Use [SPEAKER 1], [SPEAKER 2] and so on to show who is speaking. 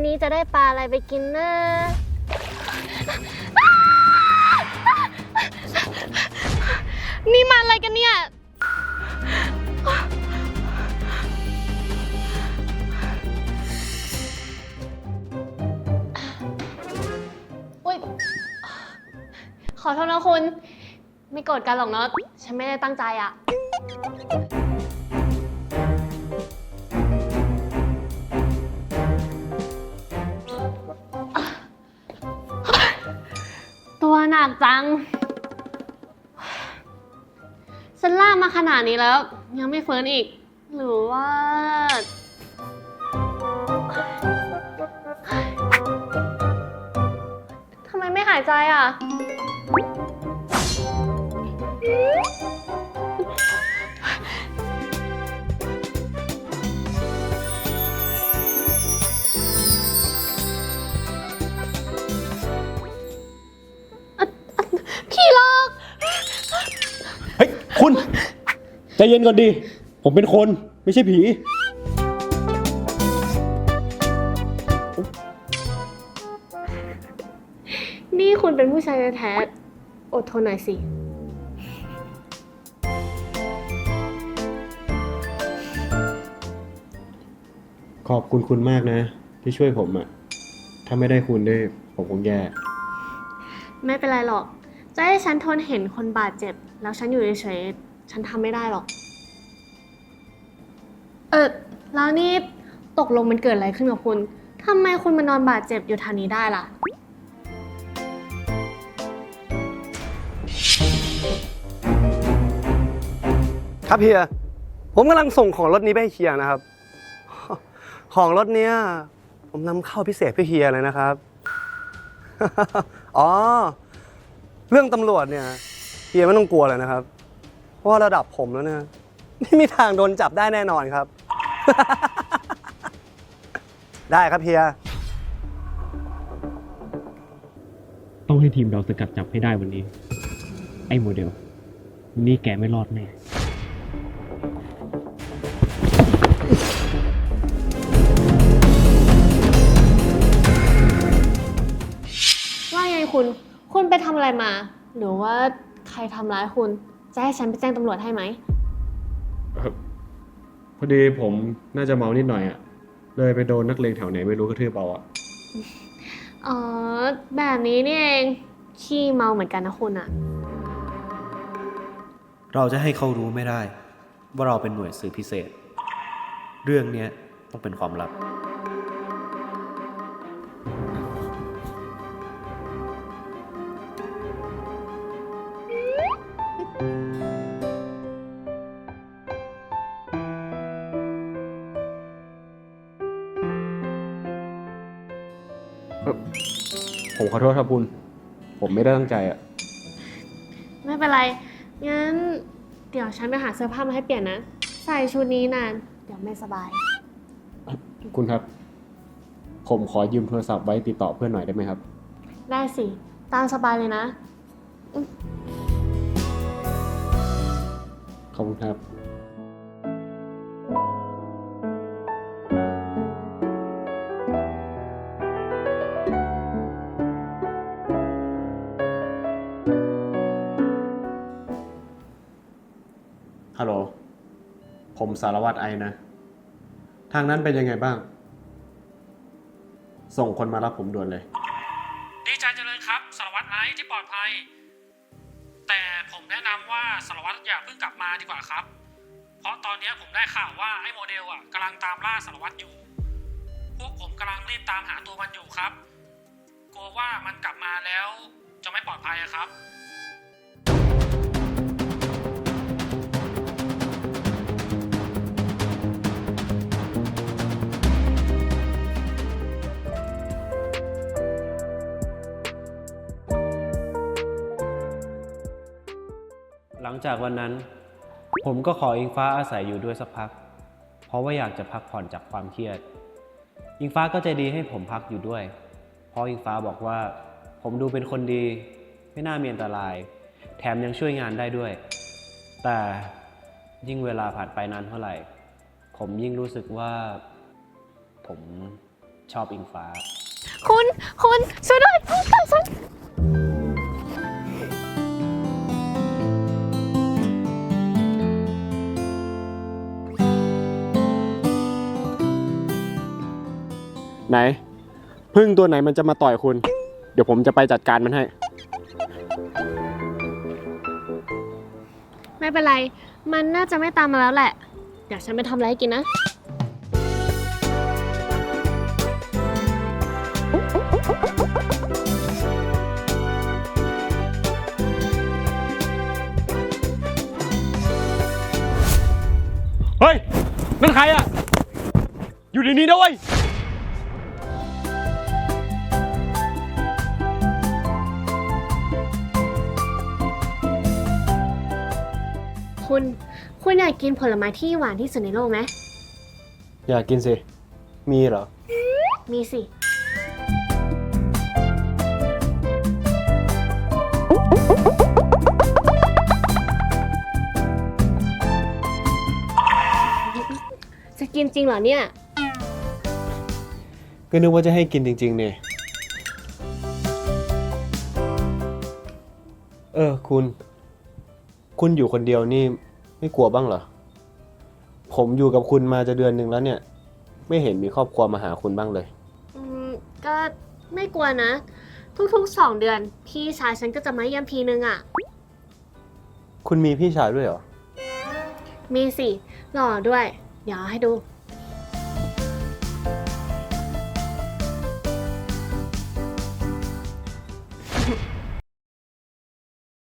[SPEAKER 1] วันนี้จะได้ปลาอะไรไปกินนะนี่มันอะไรกันเนี่ย อุ๊ยขอโทษนะคุณ ไม่โกรธกันหรอกเนาะ ฉันไม่ได้ตั้งใจอะ ตัวหนักจัง ฉันล่ากมาขนาดนี้แล้ว ยังไม่ฟื้นอีก หรือว่า ทำไมไม่หายใจอะ
[SPEAKER 2] ใจเย็นก่อนดิผมเป็นคนไม่ใช่ผี
[SPEAKER 1] นี่คุณเป็นผู้ชายแท้ๆอดทนหน่อยสิ
[SPEAKER 2] ขอบคุณคุณมากนะ ที่ช่วยผมอะถ้าไม่ได้คุณด้วยผมคงแย่
[SPEAKER 1] ไม่เป็นไรหรอก จะให้ฉันทนเห็นคนบาดเจ็บ แล้วฉันอยู่เฉยๆ ฉันทำไม่ได้หรอก เออแล้วนี่ตกลงมันเกิดอะไรขึ้นกับคุณทำไมคุณมานอนบาดเจ็บอยู่ทางนี้ได้ล่ะ
[SPEAKER 3] ครับเฮีย ผมกำลังส่งของรถนี้ไปให้เฮียนะครับ ของรถเนี้ยผมนำเข้าพิเศษเพื่อเฮียเลยนะครับ อ๋อ เรื่องตำรวจเนี่ยเฮียไม่ต้องกลัวเลยนะครับเพ ราะว่าระดับผมแล้วเนี่ยไม่มีทางโดนจับได้แน่นอนครับ ได้ครับเฮีย
[SPEAKER 2] ต้องให้ทีมเราสกัดจับให้ได้วันนี้ ไอ้โมเดล นี่แกไม่รอดแน่
[SPEAKER 1] ว่าไงคุณ คุณไปทำอะไรมา หรือว่าใครทำร้ายคุณ จะให้ฉันไปแจ้งตำรวจให้ไหม
[SPEAKER 2] พอดีผมน่าจะเมานิดหน่อยอะเลยไปโดนนักเลงแถวไหนไม่รู้กระทืบเอาอะ
[SPEAKER 1] อ๋อ แบบนี้นี่เอง ขี้เมาเหมือนกันนะคุณอะ
[SPEAKER 4] เราจะให้เขารู้ไม่ได้ ว่าเราเป็นหน่วยสืบพิเศษ เรื่องเนี้ยต้องเป็นความลับ
[SPEAKER 2] ผมขอโทษครับคุณ ผมไม่ได้ตั้งใจอะ
[SPEAKER 1] ไม่เป็นไร งั้น เดี๋ยวฉันไปหาเสื้อผ้ามาให้เปลี่ยนนะ ใส่ชุดนี้นานเดี๋ยวไม่สบาย
[SPEAKER 2] คุณครับ ผมขอยืมโทรศัพท์ไว้ติดต่อเพื่อนหน่อยได้ไหมครับ
[SPEAKER 1] ได้สิ ตามสบายเลยนะ
[SPEAKER 2] ขอบคุณครับ ฮัลโหล ผมสารวัตรไอนะ ทางนั้นเป็นยังไงบ้าง ส่งคนมารับผมด่วนเลย
[SPEAKER 5] ดีใจจังเลยครับสารวัตรไอที่ปลอดภัย แต่ผมแนะนำว่าสารวัตรอย่าเพิ่งกลับมาดีกว่าครับ เพราะตอนนี้ผมได้ข่าวว่าไอ้โมเดลอะกำลังตามล่าสารวัตรอยู่ พวกผมกำลังรีบตามหาตัวมันอยู่ครับ กลัวว่ามันกลับมาแล้วจะไม่ปลอดภัยอะครับ
[SPEAKER 4] จากวันนั้น ผมก็ขออิงฟ้าอาศัยอยู่ด้วยสักพัก เพราะว่าอยากจะพักผ่อนจากความเครียด อิงฟ้าก็ใจดีให้ผมพักอยู่ด้วย เพราะอิงฟ้าบอกว่า ผมดูเป็นคนดี ไม่น่ามีอันตราย แถมยังช่วยงานได้ด้วย แต่ยิ่งเวลาผ่านไปนานเท่าไหร่ ผมยิ่งรู้สึกว่า ผมชอบอิงฟ้า
[SPEAKER 1] คุณ คุณช่วยด้วยคุณกลับฉัน
[SPEAKER 2] ไหนพึ่งตัวไหนมันจะมาต่อยคุณ เดี๋ยวผมจะไปจัดการมันให้
[SPEAKER 1] ไม่เป็นไร มันน่าจะไม่ตามมาแล้วแหละ เดี๋ยวฉันไปทำอะไรให้กินนะ
[SPEAKER 2] เฮ้ย นั่นใครอะอยู่ในนี้ด้วย
[SPEAKER 1] คุณ คุณอยากกินผลไม้ที่หวานที่สุดในโลกไหม
[SPEAKER 2] อยากกินสิ มีเหรอ
[SPEAKER 1] มีสิ จะกินจริงเหรอเนี่ย
[SPEAKER 2] ก็นึกว่าจะให้กินจริง ๆ เนี่ย เออ คุณ คุณอยู่คนเดียวนี่ไม่กลัวบ้างเหรอ ผมอยู่กับคุณมาจะเดือนหนึ่งแล้วเนี่ย ไม่เห็นมีครอบครัวมาหาคุณบ้างเลย
[SPEAKER 1] อืมก็ไม่กลัวนะ ทุกๆสองเดือน พี่ชายฉันก็จะมาเยี่ยมทีนึงอะ่ะ
[SPEAKER 2] คุณมีพี่ชายด้วยเหรอ
[SPEAKER 1] มีสิหล่อด้วย เดี๋ยวให้ดู
[SPEAKER 2] อ